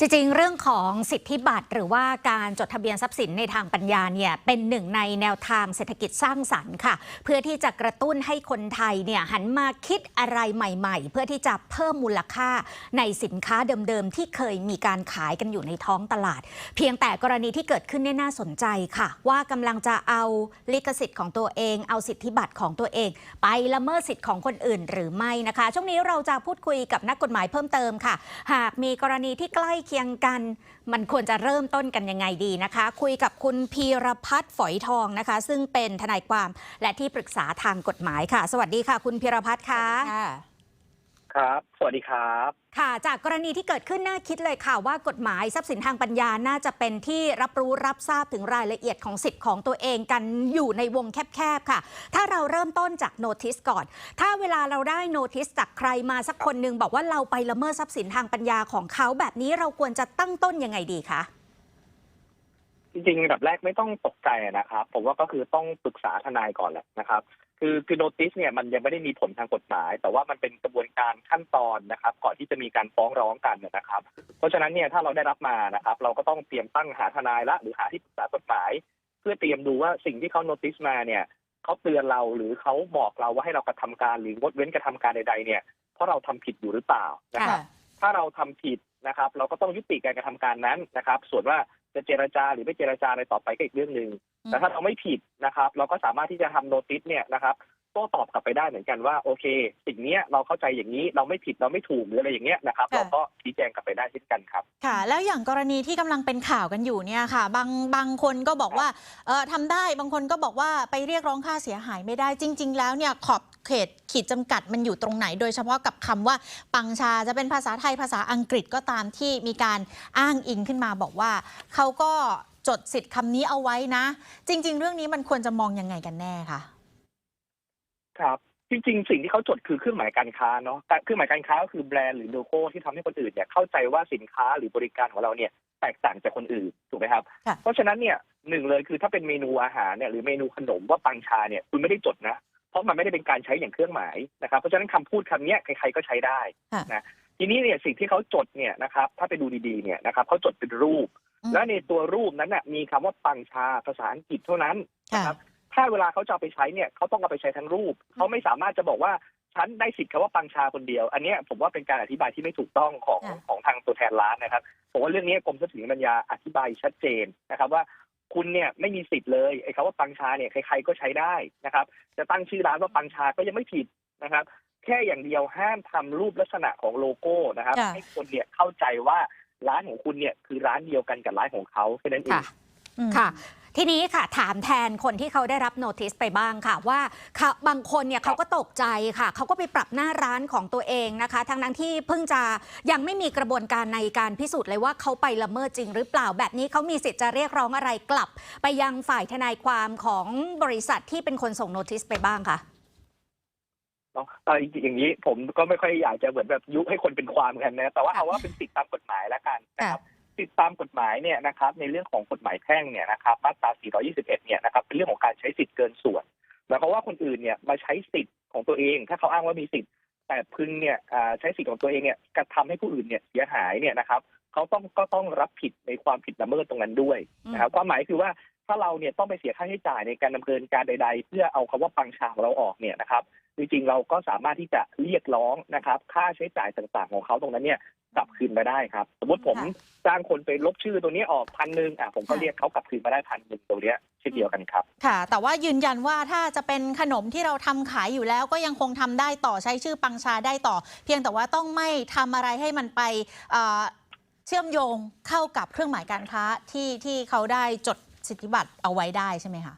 จริงๆ เรื่องของสิทธิบัตรหรือว่าการจดทะเบียนทรัพย์สินในทางปัญญาเนี่ยเป็นหนึ่งในแนวทางเศรษฐกิจสร้างสรรค์ค่ะ เพื่อที่จะกระตุ้นให้คนไทยเนี่ยหันมาคิดอะไรใหม่ๆ เพื่อที่จะเพิ่มมูลค่าในสินค้าเดิมๆ ที่เคยมีการขายกันอยู่ในท้องตลาด เพียงแต่กรณีที่เกิดขึ้นเนี่ยน่าสนใจค่ะ ว่ากำลังจะเอาลิขสิทธิ์ของตัวเอง เอาสิทธิบัตรของตัวเอง ไปละเมิดสิทธิ์ของคนอื่นหรือไม่นะคะ ช่วงนี้เราจะพูดคุยกับนักกฎหมายเพิ่มเติมค่ะ หากมีกรณีที่ใกล้เคียงกัน มันควรจะเริ่มต้นกันยังไงดีนะคะ คุยกับคุณพีรพัฒน์ฝอยทองนะคะ ซึ่งเป็นทนายความและที่ปรึกษาทางกฎหมายค่ะ สวัสดีค่ะ คุณพีรพัฒน์ค่ะ ครับ สวัสดีครับ ค่ะ จากกรณีที่เกิดขึ้นน่าคิดเลยค่ะ ว่ากฎหมายทรัพย์สินทางปัญญาน่าจะเป็นที่รับรู้รับทราบถึงรายละเอียดของสิทธิ์ของตัวเองกันอยู่ในวงแคบๆค่ะ ถ้าเราเริ่มต้นจากโนติสก่อน ถ้าเวลาเราได้โนติสจากใครมาสักคนหนึ่งบอกว่าเราไปละเมิดทรัพย์สินทางปัญญาของเขาแบบนี้เราควรจะตั้งต้นยังไงดีคะจริงๆอันดับแรกไม่ต้องตกใจนะครับ ผมว่าก็คือต้องปรึกษาทนายก่อนแหละนะครับ คือคือโนติสเนี่ยมันยังไม่ได้มีผลทางกฎหมาย แต่ว่ามันเป็นกระบวนการขั้นตอนนะครับ ก่อนที่จะมีการฟ้องร้องกันนะครับ เพราะฉะนั้นเนี่ยถ้าเราได้รับมานะครับ เราก็ต้องเตรียมตั้งหาทนายละหรือหาที่ปรึกษากฎหมาย เพื่อเตรียมดูว่าสิ่งที่เขาโนติสมาเนี่ยเขาเตือนเราหรือเขาบอกเราว่าให้เรากระทำการหรืองดเว้นกระทำการใด ๆเนี่ยเพราะเราทำผิดอยู่หรือเปล่านะครับ ถ้าเราทำผิดนะครับ เราก็ต้องยุติการกระทำการนั้นนะครับ ส่วนว่าจะเจรจาหรือไม่เจรจาในต่อไปก็อีกเรื่องหนึ่ง แต่ถ้าเราไม่ผิดนะครับ เราก็สามารถที่จะทำโนติสเนี่ยนะครับโต้ตอบกลับไปได้เหมือนกันว่าโอเค สิ่งเนี้ยเราเข้าใจอย่างนี้เราไม่ผิดเราไม่ถูกหรืออะไรอย่างเงี้ยนะครับ ค่ะ เราก็ชี้แจงกลับไปได้เช่นกันครับ ค่ะ แล้วอย่างกรณีที่กำลังเป็นข่าวกันอยู่เนี่ยค่ะ บางบางคนก็บอกว่าเออทำได้บางคนก็บอกว่าไปเรียกร้องค่าเสียหายไม่ได้จริง ๆ แล้วเนี่ยขอบเขตขีดจำกัดมันอยู่ตรงไหน โดยเฉพาะกับคำว่าปังชาจะเป็นภาษาไทยภาษาอังกฤษก็ตามที่มีการอ้างอิงขึ้นมาบอกว่าเขาก็ จดสิทธิ์คำนี้เอาไว้นะ จริง ๆ เรื่องนี้มันควรจะมองยังไงกันแน่คะครับจริงๆ สิ่งที่เขาจดคือเครื่องหมายการค้าเนาะแต่เครื่องหมายการค้าก็คือแบรนด์หรือโลโก้ที่ทำให้คนอื่นเนี่ยเข้าใจว่าสินค้าหรือบริการของเราเนี่ยแตกต่างจากคนอื่นถูกไหมครับค่ะเพราะฉะนั้นเนี่ยหนึ่งเลยคือถ้าเป็นเมนูอาหารเนี่ยหรือเมนูขนมว่าปังชาเนี่ยคุณไม่ได้จดนะ เพราะมันไม่ได้เป็นการใช้อย่างเครื่องหมายนะครับเพราะฉะนั้นคำพูดคำเนี้ยใครๆก็ใช้ได้ค่ะนะทีนี้เนี่ยสิ่งที่เขาจดเนี่ยนะครับถ้าไปดูดีๆเนี่ยนะครับเขาจดเป็นรูปอืม และในตัวรูปนั้นน่ะมีคำว่าปังชาภาษาอังกฤษเท่านั้นค่ะนะครับถ้าเวลาเขาจะเอาไปใช้เนี่ยเขาต้องเอาไปใช้ทั้งรูปเขาไม่สามารถจะบอกว่าฉันได้สิทธิ์คำว่าปังชาคนเดียว อันเนี้ยผมว่าเป็นการอธิบายที่ไม่ถูกต้องของค่ะของทางตัวแทนร้านนะครับผมว่าเรื่องนี้กรมทรัพย์สินปัญญาอธิบายชัดเจนนะครับว่าคุณเนี่ยไม่มีสิทธิ์เลยไอ้คำว่าปังชาเนี่ยใครๆก็ใช้ได้นะครับ จะตั้งชื่อร้านว่าปังชาก็ยังไม่ผิดนะครับ แค่อย่างเดียวห้ามทำรูปลักษณะของโลโก้นะครับค่ะให้คนเนี่ยเข้าใจว่า ร้านของคุณเนี่ยคือร้านเดียวกันกับร้านของเขาแค่นั้นเอง ค่ะอืมค่ะ ทีนี้ค่ะถามแทนคนที่เขาได้รับโนติสไปบ้างค่ะว่าเขาบางคนเนี่ยเขาก็ตกใจค่ะ เขาก็ไปปรับหน้าร้านของตัวเองนะคะทั้งนั้นที่เพิ่งจะยังไม่มีกระบวนการในการพิสูจน์เลยว่าเขาไปละเมิดจริงหรือเปล่าแบบนี้เขามีสิทธิ์จะเรียกร้องอะไรกลับ ไปยังฝ่ายทนายความของบริษัทที่เป็นคนส่งโนติสไปบ้างค่ะ เนาะเอ่อจริงๆอย่างนี้ผมก็ไม่ค่อยอยากจะเหมือนแบบยุให้คนเป็นความกันนะแต่ว่าค่ะเอาว่าเป็นสิทธิตามกฎหมายแล้วกันนะครับค่ะสิทธิตามกฎหมายเนี่ยนะครับ ในเรื่องของกฎหมายแพ่งเนี่ยนะครับมาตรา 421 เนี่ยนะครับเป็นเรื่องของการใช้สิทธิ์เกินส่วนหมายความว่าคนอื่นเนี่ยมาใช้สิทธิ์ของตัวเอง ถ้าเขาอ้างว่ามีสิทธิ์ แต่พึงเนี่ยอ่าใช้สิทธิ์ของตัวเองเนี่ยกระทำให้ผู้อื่นเนี่ยเสียหายเนี่ยนะครับเขาต้องก็ต้องรับผิดในความผิดละเมิดตรงนั้นด้วยนะครับความหมายคือว่าถ้าเราเนี่ยต้องไปเสียค่าใช้จ่ายในการดำเนินการใด ๆ เพื่อเอาคำว่าปังชาของเราออกเนี่ยนะครับ จริงๆเราก็สามารถที่จะเรียกร้องนะครับ ค่าใช้จ่ายต่างๆ ของเขาตรงนั้นเนี่ยกลับคืนมาได้ครับ สมมติผมค่ะจ้างคนไปลบชื่อตัวนี้ออกพันหนึ่งอะผมก็ค่ะเรียกเขากลับคืนมาได้พันหนึ่งตรงเนี้ยเช่นเดียวกันครับ ค่ะ แต่ว่ายืนยันว่าถ้าจะเป็นขนมที่เราทำขายอยู่แล้วก็ยังคงทำได้ต่อใช้ชื่อปังชาได้ต่อ เพียงแต่ว่าต้องไม่ทำอะไรให้มันไปเอ่อเชื่อมโยงเข้ากับเครื่องหมายการค้าที่ที่เขาได้จดสิทธิบัตรเอาไว้ได้ใช่ไหมคะ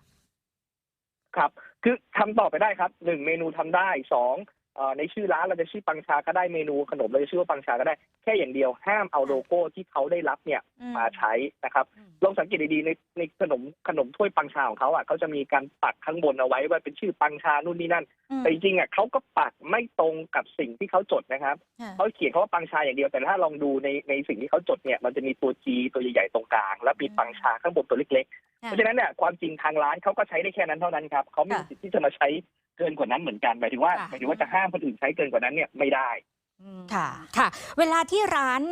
ครับ คือทำต่อไปได้ครับหนึ่งเมนูทำได้สองเอ่อในชื่อร้านเราจะชื่อปังชาก็ได้เมนูขนมเราจะชื่อว่าปังชาก็ได้แค่อย่างเดียวห้ามเอาโลโก้ที่เขาได้รับเนี่ยอืมมาใช้นะครับอืมลองสังเกตดีๆในในขนมขนมถ้วยปังชาของเขาอะเขาจะมีการปักข้างบนเอาไว้ว่าเป็นชื่อปังชานู่นนี่นั่นอืม แต่จริงๆอะเขาก็ปักไม่ตรงกับสิ่งที่เขาจดนะครับค่ะเขาเขียนเขาว่าปังชาอย่างเดียวแต่ถ้าลองดูในในสิ่งที่เขาจดเนี่ยมันจะมีตัว G ตัวใหญ่ๆตรงกลาง แล้วมีปังชาข้างบนตัวเล็กๆ เพราะฉะนั้นเนี่ยความจริงทางร้านเขาก็ใช้ได้แค่นั้นเท่านั้นครับเขาไม่มีค่ะสิทธิ์ที่จะมาใช้เกินกว่านั้นเหมือนกันหมายถึงว่าค่ะหมายถึงว่าจะห้ามคนอื่นใช้เกินกว่านั้นเนี่ยไม่ได้ค่ะค่ะ เวลาที่ร้าน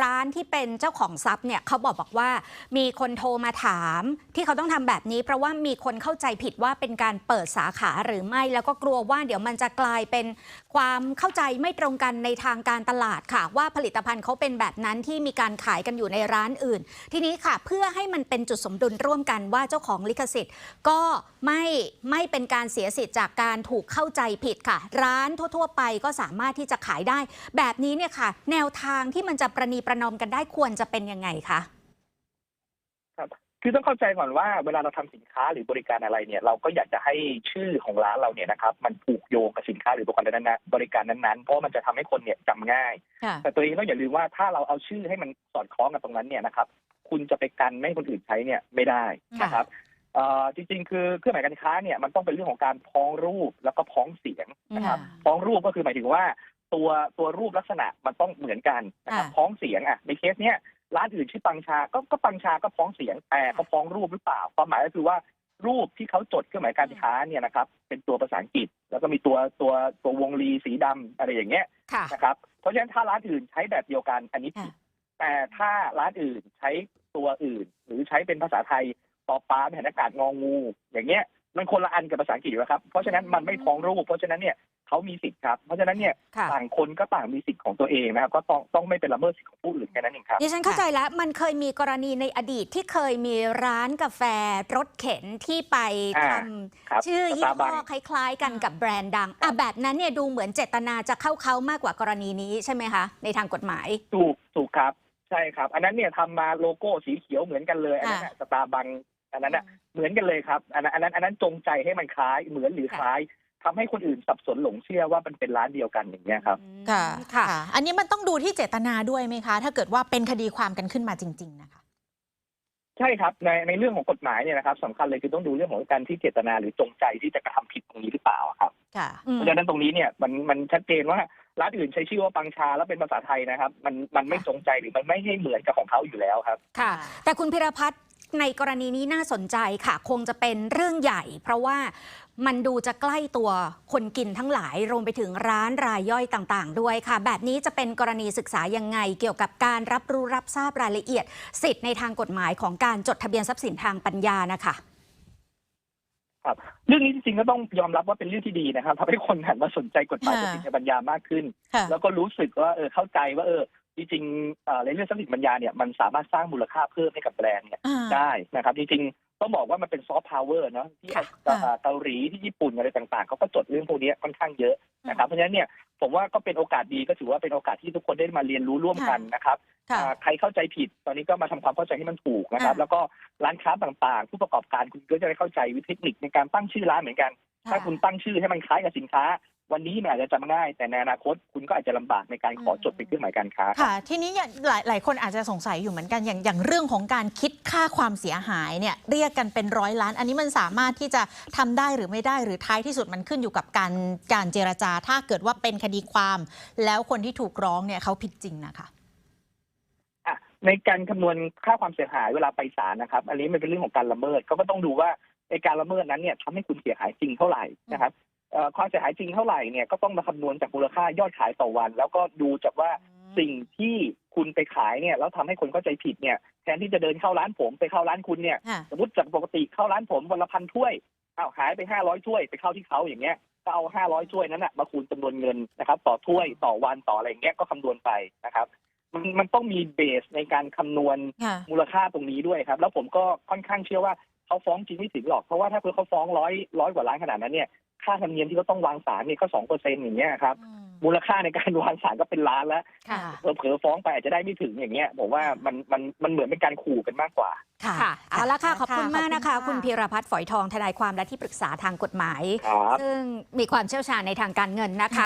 ร้านที่เป็นเจ้าของทรัพย์เนี่ยเขาบอกบอกว่า มีคนโทรมาถามที่เขาต้องทำแบบนี้ เพราะว่ามีคนเข้าใจผิดว่าเป็นการเปิดสาขาหรือไม่ แล้วก็กลัวว่าเดี๋ยวมันจะกลายเป็นความเข้าใจไม่ตรงกันในทางการตลาดค่ะ ว่าผลิตภัณฑ์เขาเป็นแบบนั้นที่มีการขายกันอยู่ในร้านอื่น ทีนี้ค่ะ เพื่อให้มันเป็นจุดสมดุลร่วมกันว่าเจ้าของลิขสิทธิ์ ก็ไม่ไม่เป็นการเสียสิทธิ์จากการถูกเข้าใจผิดค่ะ ร้านทั่ว ๆ ไปก็สามารถที่จะขายได้ แบบนี้เนี่ยค่ะ แนวทางที่มันจะประนีประนอมกันได้ควรจะเป็นยังไงคะคือต้องเข้าใจก่อนว่าเวลาเราทำสินค้าหรือบริการอะไรเนี่ยเราก็อยากจะให้ชื่อของร้านเราเนี่ยนะครับมันผูกโยงกับสินค้าหรือบริการนั้นๆบริการนั้นๆเพราะมันจะทำให้คนเนี่ยจำง่ายค่ะแต่ตัวเองต้องอย่าลืมว่าถ้าเราเอาชื่อให้มันสอดคล้องกับตรงนั้นเนี่ยนะครับคุณจะไปกันไม่ให้คนอื่นใช้เนี่ยไม่ได้นะครับเอ่อจริงๆ คือเครื่องหมายการค้าเนี่ยมันต้องเป็นเรื่องของการพ้องรูปแล้วก็พ้องเสียงนะครับค่ะพ้องรูปก็คือหมายถึงว่า ตัวตัวรูปลักษณะมันต้องเหมือนกันนะครับค่ะพ้องเสียงอะในเคสเนี้ยร้านอื่นชื่อปังชาก็ก็ปังชาก็พ้องเสียงแต่เขาพ้องรูปหรือเปล่าความหมายก็คือว่ารูปที่เขาจดเครื่องหมายการค้าเนี่ยนะครับ เป็นตัวภาษาอังกฤษ แล้วก็มีตัวตัวตัววงรีสีดำอะไรอย่างเงี้ยค่ะนะครับเพราะฉะนั้นถ้าร้านอื่นใช้แบบเดียวกันอันนี้ผิดแต่ถ้าร้านอื่นใช้ตัวอื่น หรือใช้เป็นภาษาไทยปอปลาแผ่นอากาศงองู อย่างเงี้ยมันคนละอันกับภาษาอังกฤษอยู่แล้วครับ เพราะฉะนั้นมันไม่พ้องรูป เพราะฉะนั้นเนี่ย เขามีสิทธิ์ครับ เพราะฉะนั้นเนี่ยค่ะ ต่างคนก็ต่างมีสิทธิ์ของตัวเองนะครับก็ต้องต้องไม่เป็นละเมิดสิทธิ์ของผู้อื่นแค่นั้นเองครับ ดิฉันเข้าใจแล้ว มันเคยมีกรณีในอดีตที่เคยมีร้านกาแฟรถเข็นที่ไปทอ่า ครับำชื่อยี่ห้อ Starbucks คล้ายๆ กันกับแบรนด์ดังอะแบบนั้นเนี่ยดูเหมือนเจตนาจะเข้าเขามากกว่ากรณีนี้ใช่ไหมคะ ในทางกฎหมาย ถูกถูกครับใช่ครับ อันนั้นเนี่ยทำมาโลโก้สีเขียวเหมือนกันเลยอันนั้นสตาร์บังอันนั้นน่ะเหมือนกันเลยครับอันนั้นอันนั้นอันนั้นจงใจให้มันคล้ายเหมือนหรือคล้าย ทำให้คนอื่นสับสนหลงเชื่อว่ามันเป็นร้านเดียวกันอย่างเงี้ยครับค่ะค่ะ ค่ะ อันนี้มันต้องดูที่เจตนาด้วยไหมคะ ถ้าเกิดว่าเป็นคดีความกันขึ้นมาจริง ๆ นะคะ ใช่ครับในในเรื่องของกฎหมายเนี่ยนะครับสำคัญเลยคือต้องดูเรื่องของการที่เจตนาหรือจงใจที่จะกระทำผิดตรงนี้หรือเปล่าครับ ค่ะ อืมเพราะฉะนั้นตรงนี้เนี่ยมันมันชัดเจนว่าร้านอื่นใช้ชื่อว่าปังชาแล้วเป็นภาษาไทยนะครับ มันมันไม่จงใจหรือมันไม่ให้เหมือนกับของเขาอยู่แล้วครับ ค่ะ แต่คุณพิรพัฒน์ ในกรณีนี้น่าสนใจค่ะ คงจะเป็นเรื่องใหญ่ เพราะว่ามันดูจะใกล้ตัวคนกินทั้งหลาย รวมไปถึงร้านรายย่อยต่างๆ ด้วยค่ะ แบบนี้จะเป็นกรณีศึกษายังไง เกี่ยวกับการรับรู้รับทราบรายละเอียด สิทธิ์ในทางกฎหมายของการจดทะเบียนทรัพย์สินทางปัญญานะคะครับเรื่องนี้จริงๆก็ต้องยอมรับว่าเป็นเรื่องที่ดีนะครับทำให้คนหันมาสนใจกฎหมายค่ะทรัพย์สินทางปัญญามากขึ้นค่ะแล้วก็รู้สึกว่าเออเข้าใจว่าเออ จริงๆเอ่อในเรื่องทรัพย์สินปัญญาเนี่ยมันสามารถสร้างมูลค่าเพิ่มให้กับแบรนด์เนี่ยอ่าได้นะครับ จริงๆต้องบอกว่ามันเป็นซอฟต์พาวเวอร์เนาะที่ค่ะเอ่อเกาหลีที่ญี่ปุ่นอะไรต่างๆเขาก็จดเรื่องพวกนี้ค่อนข้างเยอะนะครับเพราะฉะนั้นเนี่ยผมว่าก็เป็นโอกาสดีก็ถือว่าเป็นโอกาสที่ทุกคนได้มาเรียนรู้ร่วมกันนะครับค่ะอ่าใครเข้าใจผิดตอนนี้ก็มาทำความเข้าใจให้มันถูกนะครับอ่าแล้วก็ร้านค้าต่างๆ ผู้ประกอบการคุณก็จะได้เข้าใจวิธีเทคนิคในการตั้งชื่อร้านเหมือนกัน ถ้าคุณตั้งชื่อให้มันคล้ายกับสินค้า วันนี้มันอาจจะจำง่ายแต่ในอนาคตคุณก็อาจจะลำบากในการขอจดเป็นเครื่องหมายการค้า ค่ะ ทีนี้อย่างหลายหลายคนอาจจะสงสัยอยู่เหมือนกันอย่างอย่างเรื่องของการคิดค่าความเสียหายเนี่ยเรียกกันเป็นร้อยล้าน อันนี้มันสามารถที่จะทำได้หรือไม่ได้หรือท้ายที่สุดมันขึ้นอยู่กับการการเจรจา ถ้าเกิดว่าเป็นคดีความ แล้วคนที่ถูกร้องเนี่ยเขาผิดจริงนะคะ อะในการคำนวณค่าความเสียหายเวลาไปศาลนะครับ อันนี้มันเป็นเรื่องของการละเมิดก็ก็ต้องดูว่าในการละเมิดนั้นเนี่ยทำให้คุณเสียหายจริงเท่าไหร่นะครับเอ่อ ความเสียหายจริงเท่าไหร่เนี่ยก็ต้องมาคำนวณจากมูลค่ายอดขายต่อวัน แล้วก็ดูจากว่าสิ่งที่คุณไปขายเนี่ยแล้วทำให้คนเข้าใจผิดเนี่ยแทนที่จะเดินเข้าร้านผมไปเข้าร้านคุณเนี่ยค่ะสมมติจากปกติเข้าร้านผมวันละพันถ้วยอ้าวหายไปห้าร้อยถ้วยไปเข้าที่เขาอย่างเงี้ยก็เอาห้าร้อยถ้วยนั้นนะมาคูณจำนวนเงินนะครับ ต่อถ้วยต่อวันต่ออะไรอย่างเงี้ยก็คำนวณไปนะครับมันมันต้องมีเบสในการคำนวณค่ะมูลค่าตรงนี้ด้วยครับ แล้วผมก็ค่อนข้างเชื่อว่าเขาฟ้องจริงไม่ถึงหรอก เพราะว่าถ้าเเขาฟ้องร้อยร้อยกว่าล้านขนาดนั้นเนี่ย ค่าธรรมเนียมที่เขาต้องวางสารเนี่ยก็สองเปอร์เซ็นต์อย่างเงี้ยครับมูลค่าในการวางสารก็เป็นล้านแล้วค่ะเผลอๆฟ้องไปอาจจะได้ไม่ถึงอย่างเงี้ยผมว่ามันมันมันเหมือนเป็นการขู่กันมากกว่า ค่ะค่ะเอาละค่ะขอบคุณค่ะมากนะคะขอบคุณค่ะคุณพีรพัฒน์ฝอยทองทนายความและที่ปรึกษาทางกฎหมายครับซึ่งมีความเชี่ยวชาญในทางการเงินนะคะ